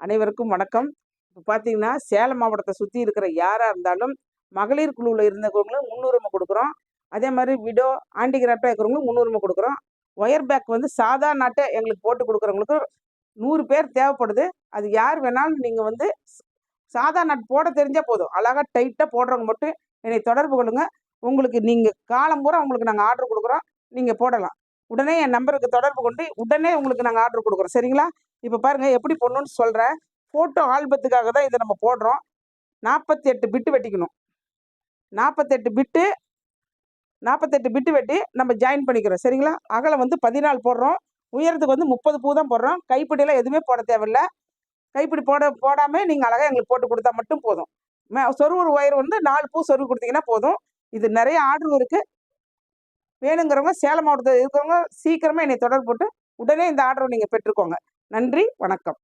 அனைவருக்கும் வணக்கம். இப்போ பார்த்தீங்கன்னா சேலம் மாவட்டத்தை சுற்றி இருக்கிற யாராக இருந்தாலும் மகளிர் குழுவில் இருந்தவங்களும் முன்னுரிமை கொடுக்குறோம். அதே மாதிரி விடோ ஆண்டிகிராஃப்டாக இருக்கிறவங்களும் முன்னுரிமை கொடுக்குறோம். ஒயர் பேக் வந்து சாதா நாட்டை எங்களுக்கு போட்டு கொடுக்குறவங்களுக்கு நூறு பேர் தேவைப்படுது. அது யார் வேணாலும் நீங்கள் வந்து சாதா நாட் போட தெரிஞ்சால் போதும். அழகாக டைட்டாக போடுறவங்க மட்டும் என்னை தொடர்பு கொள்ளுங்கள் உங்களுக்கு நீங்கள் காலம் பூரா உங்களுக்கு நாங்கள் ஆர்டர் கொடுக்குறோம். நீங்கள் போடலாம். உடனே என் நம்பருக்கு தொடர்பு கொண்டு உடனே உங்களுக்கு நாங்கள் ஆர்டர் கொடுக்குறோம். சரிங்களா? இப்போ பாருங்கள் எப்படி பொண்ணுன்னு சொல்கிறேன் ஃபோட்டோ ஆல்பத்துக்காக தான் இதை நம்ம போடுறோம். நாற்பத்தி எட்டு பிட்டு வெட்டிக்கணும். நாற்பத்தெட்டு பிட்டு நாற்பத்தெட்டு பிட்டு வெட்டி நம்ம ஜாயின் பண்ணிக்கிறோம். சரிங்களா? அகலம் வந்து பதினாலு போடுறோம். உயரத்துக்கு வந்து முப்பது பூ தான் போடுறோம். கைப்பிடியெல்லாம் எதுவுமே போட தேவையில்ல. கைப்பிடி போட போடாமல் நீங்கள் அழகாக எங்களுக்கு போட்டு கொடுத்தா மட்டும் போதும். மே சொருவுறு ஒயர் வந்து நாலு பூ சொருவு கொடுத்தீங்கன்னா போதும். இது நிறைய ஆர்டர் இருக்குது வேணுங்கிறவங்க சேலம் மாவட்டத்தில் இருக்கிறவங்க சீக்கிரமாக என்னை தொடர்பு போட்டு உடனே இந்த ஆர்டரை நீங்கள் பெற்றுக்கோங்க. நன்றி வணக்கம்.